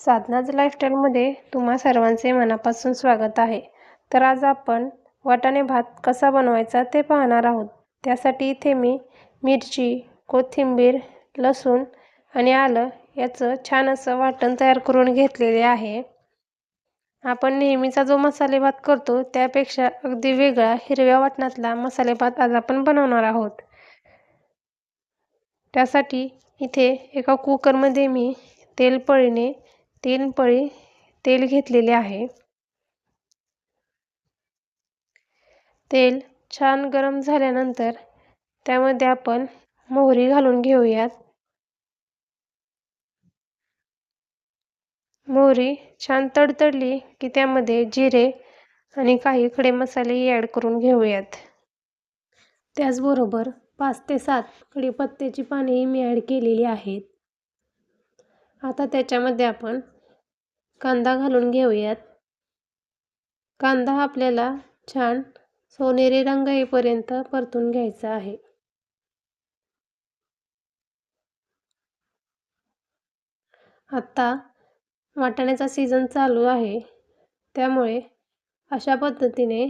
साधनाज लाईफस्टाईलमध्ये तुम्हा सर्वांचे मनापासून स्वागत आहे. तर आज आपण वाटाणे भात कसा बनवायचा ते पाहणार आहोत. त्यासाठी इथे मी मिरची कोथिंबीर लसूण आणि आलं याचं छान असं वाटण तयार करून घेतलेले आहे. आपण नेहमीचा जो मसाले भात करतो त्यापेक्षा अगदी वेगळा हिरव्या वाटणातला मसाले भात आज आपण बनवणार आहोत. त्यासाठी इथे एका कुकरमध्ये मी तेल पळीने तीन पळी तेल घेतलेले आहे. तेल छान गरम झाल्यानंतर त्यामध्ये आपण मोहरी घालून घेऊयात. मोहरी छान तडतडली की त्यामध्ये जिरे आणि काही खडे मसालेही ॲड करून घेऊयात. त्याचबरोबर पाच ते सात कडीपत्त्याची पानेही मी ॲड केलेली आहेत. आता त्याच्यामध्ये आपण कांदा घालून घेऊयात. कांदा आपल्याला छान सोनेरी रंग येईपर्यंत परतून घ्यायचा आहे. आत्ता वाटाण्याचा सीझन चालू आहे. त्यामुळे अशा पद्धतीने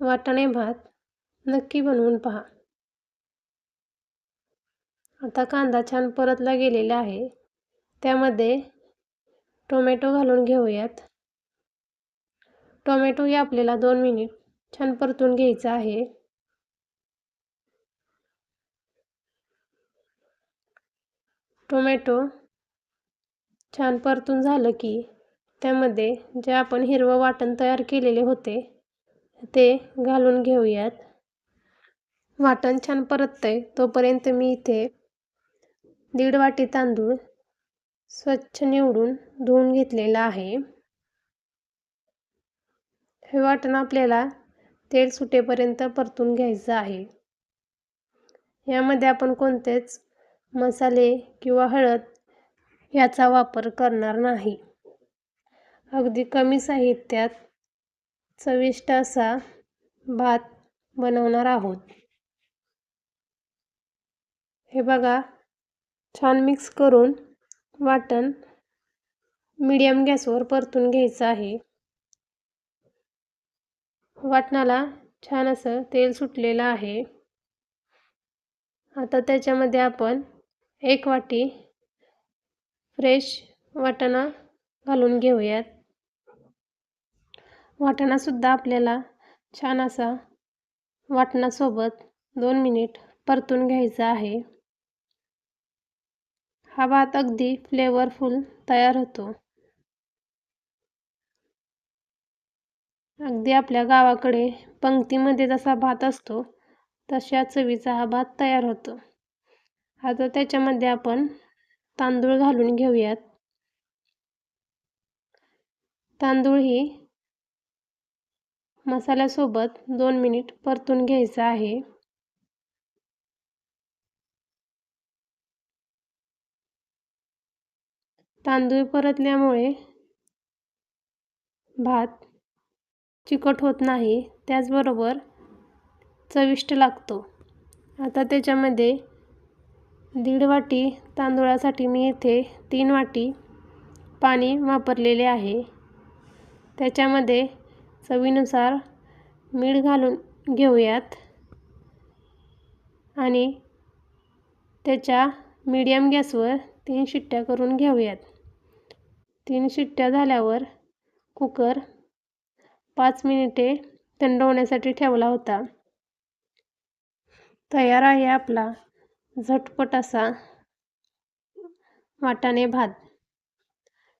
वाटाणे भात नक्की बनवून पहा. आता कांदा छान परतला गेलेला आहे. त्यामध्ये टोमॅटो घालून घेऊयात. टोमॅटोही आपल्याला दोन मिनिट छान परतून घ्यायचं आहे. टोमॅटो छान परतून झालं की त्यामध्ये जे आपण हिरवं वाटण तयार केलेले होते ते घालून घेऊयात. वाटण छान परततंय तोपर्यंत मी इथे दीड वाटी तांदूळ स्वच्छ निवडून धुवून घेतलेला आहे. हे वाटण आपल्याला तेल सुटेपर्यंत परतून घ्यायचं आहे. यामध्ये आपण कोणतेच मसाले किंवा हळद याचा वापर करणार नाही. अगदी कमी साहित्यात चविष्ट असा भात बनवणार आहोत. हे बघा छान मिक्स करून वाटण मीडियम गॅसवर परतून घ्यायचं आहे. वाटणाला छान असं तेल सुटलेलं आहे. आता त्याच्यामध्ये आपण एक वाटी फ्रेश वाटाणा घालून घेऊयात. वाटाणासुद्धा आपल्याला छान असा वाटणासोबत दोन मिनिट परतून घ्यायचा आहे. हा भात अगदी फ्लेवरफुल तयार होतो. अगदी आपल्या गावाकडे पंक्तीमध्ये जसा भात असतो तशा चवीचा हा भात तयार होतो. आता त्याच्यामध्ये आपण तांदूळ घालून घेऊयात. तांदूळ ही मसाल्यासोबत दोन मिनिट परतून घ्यायचं आहे. तांदूळ परतल्यामुळे भात चिकट होत नाही त्याचबरोबर चविष्ट लागतो. आता त्याच्यामध्ये दीड वाटी तांदूळासाठी मी इथे तीन वाटी पाणी वापरलेले आहे. त्याच्यामध्ये चवीनुसार मीठ घालून घेऊयात आणि त्याच्या मीडियम गॅसवर तीन शिट्ट्या करून घेऊयात. तीन शिट्ट्या झाल्यावर कुकर पाच मिनिटे थंड होण्यासाठी ठेवला होता. तयार आहे आपला झटपट असा वाटाणे भात.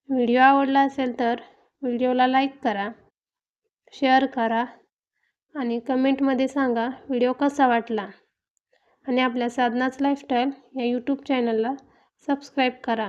व्हिडिओ आवडला असेल तर व्हिडिओला लाईक करा शेअर करा आणि कमेंटमध्ये सांगा व्हिडिओ कसा वाटला. आणि आपल्या साधनाच लाईफस्टाईल या यूट्यूब चॅनलला सबस्क्राईब करा.